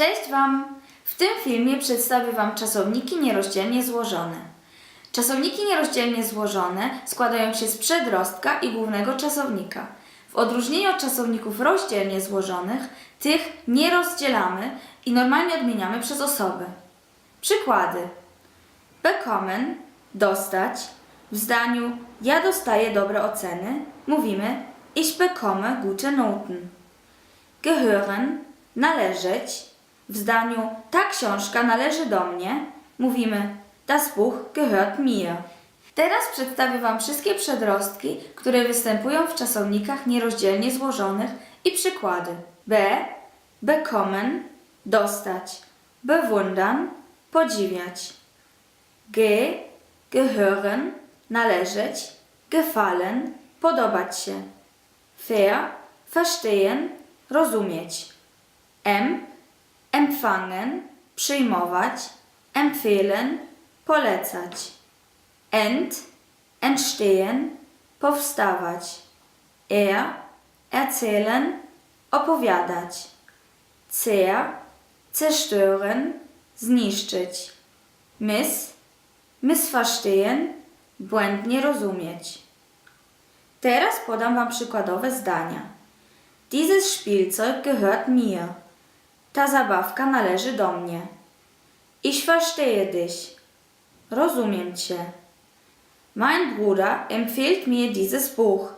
Cześć Wam! W tym filmie przedstawię Wam czasowniki nierozdzielnie złożone. Czasowniki nierozdzielnie złożone składają się z przedrostka i głównego czasownika. W odróżnieniu od czasowników rozdzielnie złożonych, tych nie rozdzielamy i normalnie odmieniamy przez osoby. Przykłady. Bekommen – dostać. W zdaniu ja dostaję dobre oceny mówimy ich bekomme gute Noten. Gehören – należeć. W zdaniu ta książka należy do mnie mówimy das Buch gehört mir. Teraz przedstawię Wam wszystkie przedrostki, które występują w czasownikach nierozdzielnie złożonych i przykłady. Be – bekommen – dostać. Bewundern – podziwiać. Ge – gehören – należeć. Gefallen – podobać się. Ver – verstehen – rozumieć. Em – empfangen – przyjmować. Empfehlen – polecać. Ent – entstehen – powstawać. Er – erzählen – opowiadać. Zer – zerstören – zniszczyć. Miss – missverstehen – błędnie rozumieć. Teraz podam Wam przykładowe zdania. Dieses Spielzeug gehört mir. Ta zabawka należy do mnie. Ich verstehe dich. Rozumiem Cię. Mein Bruder empfiehlt mir dieses Buch.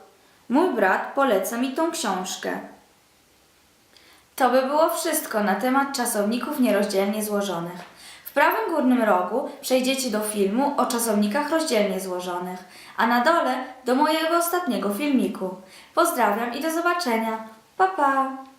Mój brat poleca mi tą książkę. To by było wszystko na temat czasowników nierozdzielnie złożonych. W prawym górnym rogu przejdziecie do filmu o czasownikach rozdzielnie złożonych, a na dole do mojego ostatniego filmiku. Pozdrawiam i do zobaczenia. Pa pa!